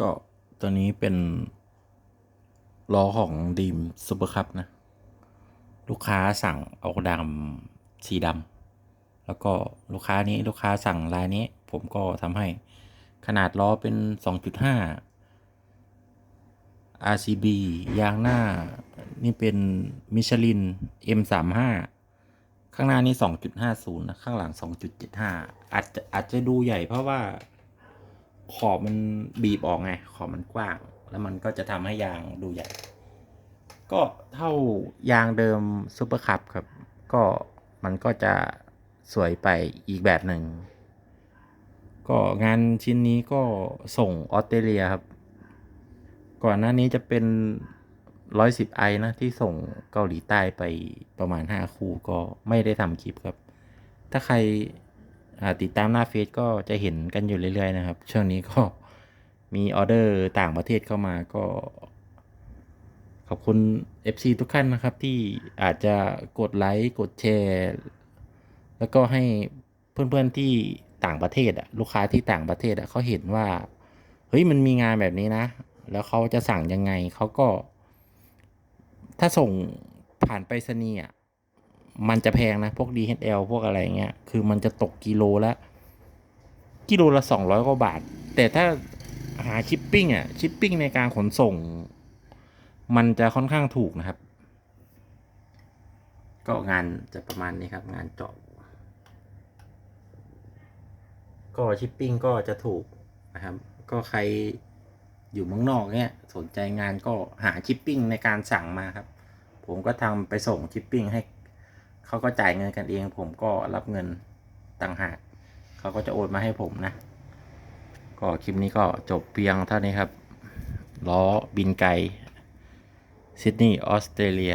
ก็ตัวนี้เป็นล้อของดีมซูเปอร์คัพนะ ลูกค้าสั่งเอาดำสีดำแล้วก็ลูกค้านี้ลูกค้าสั่งลายนี้ ผมก็ทำให้ขนาดล้อเป็น 2.5 RCB ยางหน้านี่เป็นมิชลิน M35 ข้างหน้านี่ 2.50 นะ ข้างหลัง 2.75 อาจจะอาจจะดูใหญ่เพราะว่า ขอบมันบีบออกไง ขอบมันกว้าง แล้วมันก็จะทำให้ยางดูใหญ่ ก็เท่ายางเดิมซูเปอร์คัพครับ ก็มันก็จะสวยไปอีกแบบหนึ่ง ก็งานชิ้นนี้ก็ส่งออสเตรเลียครับ ก่อนหน้านี้จะเป็น110ไอนะ ที่ส่งเกาหลีใต้ไปประมาณ5คู่ก็ไม่ได้ทำคลิปครับ ถ้าใคร ติดตามหน้าเฟซก็จะเห็นกันอยู่เรื่อย ๆ นะครับ ช่วงนี้ก็มีออเดอร์ต่างประเทศเข้ามาก็ ขอบคุณ FC ทุกท่านนะครับ ที่อาจจะกดไลค์กดแชร์ แล้วก็ให้เพื่อนๆที่ต่างประเทศอะลูกค้าที่ต่างประเทศอะเขาเห็นว่า เฮ้ยมันมีงานแบบนี้นะ แล้วเขาจะสั่งยังไงเขาก็ ถ้าส่งผ่านไปรษณีย์อะ มันจะแพงนะ พวก DHL พวกอะไรเงี้ย คือมันจะตกกิโลละ กิโลละสองร้อยกว่าบาท แต่ถ้าหาชิปปิ้งอะ ชิปปิ้งในการขนส่ง มันจะค่อนข้างถูกนะครับ ก็งานจะประมาณนี้ครับ งานเจาะ ก็ชิปปิ้งก็จะถูกนะครับ ก็ใครอยู่เมืองนอกเนี่ยสนใจงานก็หาชิปปิ้งในการสั่งมาครับ ผมก็ทำไปส่งชิปปิ้งให้ เขาก็จ่ายเงินกันเอง ผมก็รับเงินต่างหากเขาก็จะโอนมาให้ผมนะ ก็คลิปนี้ก็จบเพียงเท่านี้ครับล้อบินไกลซิดนีย์ออสเตรเลีย